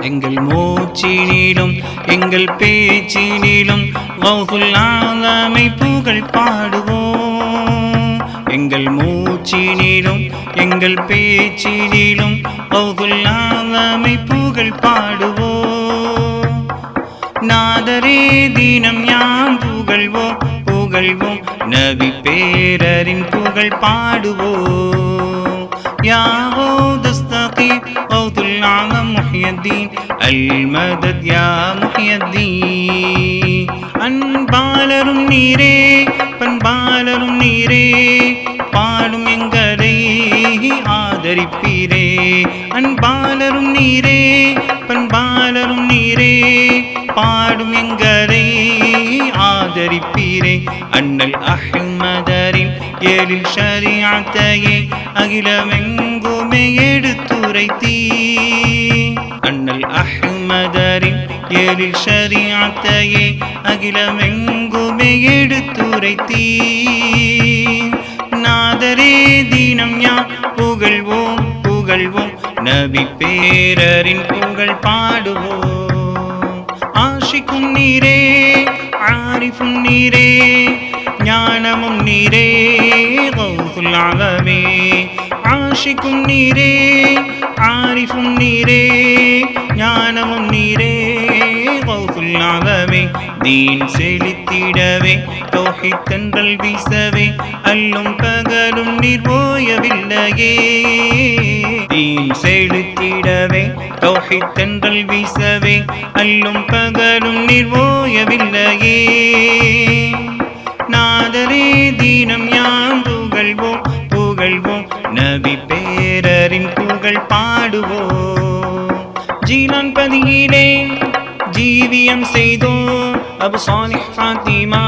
எங்கள் மூச்சினிலும் எங்கள் பேச்சினிலும் கௌசுல் புகழ் பாடுவோம். எங்கள் மூச்சினிலும் எங்கள் பேச்சினிலும் கௌசுல் புகழ் பாடுவோம். நாதரே தினம் யாம் புகழ்வோம் புகழ்வோம். நபி பேரரின் புகழ் பாடுவோம். யாவோ கௌதுல் محي الدين المدد يا محي الدين அன்பாலரும் நீரே பண்பாலரும் நீரே பாடும் எங்களை ஆதரிப்பீரே. அன்பாலரும் நீரே பண்பாலரும் நீரே பாடும் எங்களை ஆதரிப்பீரே. அண்ணல் அஹ்மதரின் ஏழில் ஷரியாத்தையே அகிலமெங்குமே எடுத்துரைத்தீ மதரின் எழில் ஷரியாத்தையே அகிலமெங்குமே எடுத்துரைத்தீ நாதரே தினம் யா புகழ்வோம் புகழ்வோம் நபி பேரரின் புகழ் பாடுவோம். ஆஷிக்கும் நீரே ஆரிஃபும் நீரே ஞானமும் நீரே கௌசுல் ஆலமே. ஆஷிக்கும் நீரே ஆரிஃபும் நீரே ஞானமும் நீரே கௌசுல் தீன் செழித்திடவே தோஹித் வீசவே அல்லும் பகலும் நீர் போயவில்லையே தீன் செழித்திடவே தோஹித் வீசவே அல்லும் பகலும் நீர் போயவில்லையே ஜீவியம் செய்தோம் அபு சாலிஹ் ஃபாத்திமா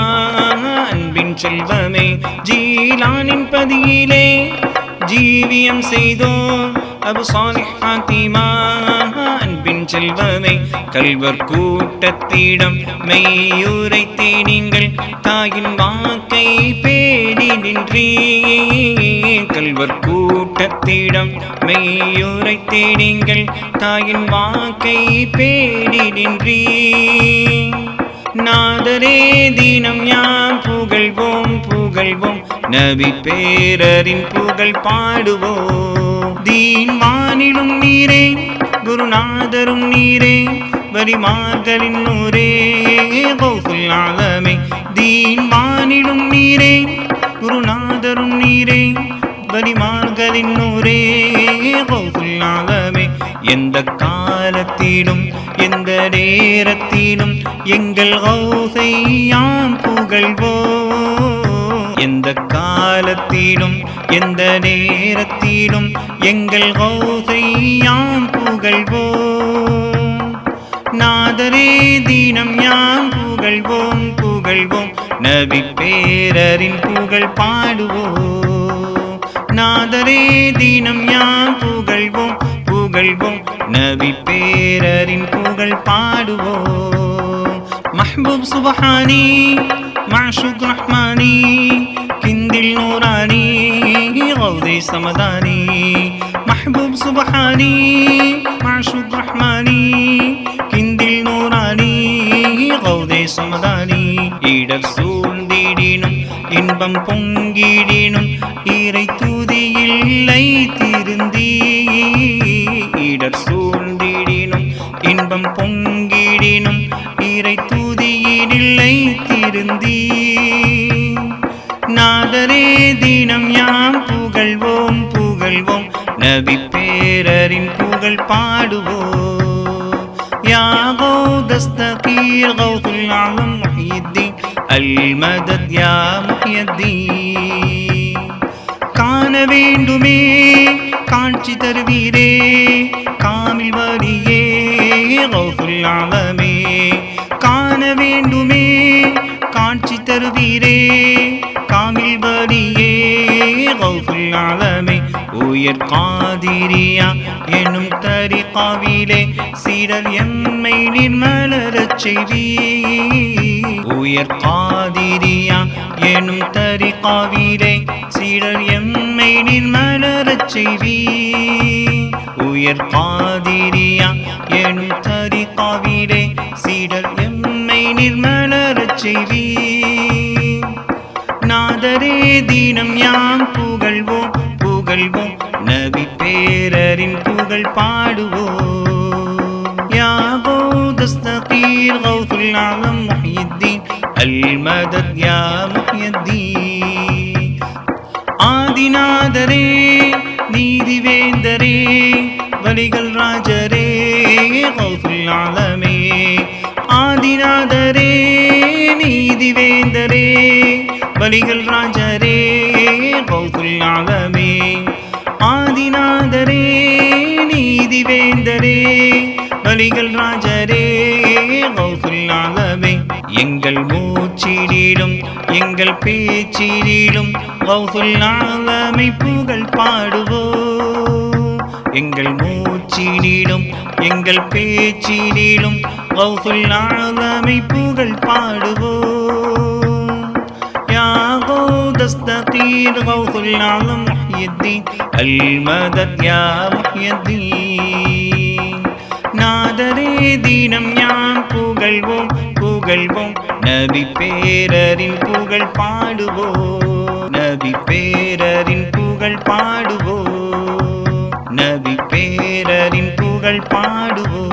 அன்பின் செல்வமே ஜீலானின் பதியிலே ஜீவியம் செய்தோம் அபு சாலிஹ் ஃபாத்திமா அன்பின் செல்வமே கல்வர் கூட்டத்திடம் மெய்யூரை தேடிங்கள் தாயின் வாக்கை பேடி நின்றீ கல்வர் கூ கூட்டத்திடம் மெய்யுரைத்தே நீங்கள் தாயின் வாக்கை பேடி நின்றீ நாதரே தினம் யாம் புகழ்வோம் புகழ்வோம். நபி பேரரின் புகழ் பாடுவோம். தீன் வானிலும் நீரே குருநாதரும் நீரே வரிமார்களின் நூரே கௌசுல் ஆலமே. தீன் வானிலும் நீரே குருநாதரும் நீரே வரிமார்களின் நூரே எந்த காலத்திலும் எந்த நேரத்திலும் எங்கள் ஓசையாம் புகழ்வோ எந்த காலத்திலும் எந்த நேரத்திலும் எங்கள் ஓசையாம் யாம் புகழ்வோம்? நாதரே தீனம் யாம் புகழ்வோம்? புகழ்வோம். நபி பேரரின் புகழ் பாடுவோம். நாதரே தீனம் யாம் புகழ் புகழ்வோம் புகழ்வோம். நபி பேரரின் புகழ் பாடுவோம். மஹ்பூப் சுபஹானி மாஷுக் ரஹ்மானி கிந்தில் நூரானி கௌதை சமதானி. மஹ்பூப் சுபஹானி மாஷுக் ரஹ்மானி கிந்தில் நூரானி கௌதை சமதானி. இடர் சூழ்ந்திடினும் இன்பம் பொங்கிடினும் நாதரே தினம் யாம் புகழ்வோம் புகழ்வோம் நபி பேரரின் புகழ் பாடுவோம் யாகோ தஸ்தகீர் கௌதுல் ஆலம் முஹியத்தீன் அல் மதத் யா முஹியத்தீன் காண வேண்டுமே காட்சி தருவீரே காமில் வரியே கௌசுல் ஆலமே காண வேண்டுமே காட்சி தருவீரே காமில் வரியே கௌசுல் ஆலமே உயர் காதிரியா எனும் தரிகாவிலே சீடல் எம்மை நிர்மலரச் செய்வீ உயர் காதிரியா எனும் தரிகாவிலே சீடல் எம்மை நிர்மலரச் செய்வீ உயர் காதிரியா எனும் தரிகாவிலே சீடல் எம்மை நிர்மலரச் செய்வீர் நாதரே தீனம் யாம் புகழ்வோம் புகழ்வோம். நபி பேரரின் புகழ் பாடுவோம். யாகோ தஸ்தீர் கௌதுல் ஆலம் முஹியத்தீன் அல் மதத் யா முஹியத்தீன். ஆதிநாதரே நீதிவேந்தரே வலிகள் ராஜரே கௌதுல் ஆலமே. ஆதிநாதரே நீதிவேந்தரே. வலிகள் ராஜரே கௌதுல் ஆதிநாதரே நீதிவேந்தரே வலிகள் ராஜரே கௌதுல் எங்கள் மூச்சிடிலும் எங்கள் பேச்சிடிலும் கௌதுல் புகழ் பாடுவோம். எங்கள் மூச்சினிலும் எங்கள் பேச்சினிலும் கௌசுல் புகழ் பாடுவோம். கௌதஸ்தகீர் கௌசுல் ஆலம் முஹ்யத்தீன் அல் மதத் யா முஹ்யத்தீன் நாதரே தீனம் யாம் புகழ்வோம் புகழ்வோம் நபி பேரரின் புகழ் பாடுவோம் நபி பேரரின் புகழ் பாடுவோம் நபி பேரரின் புகழ் பாடுவோம்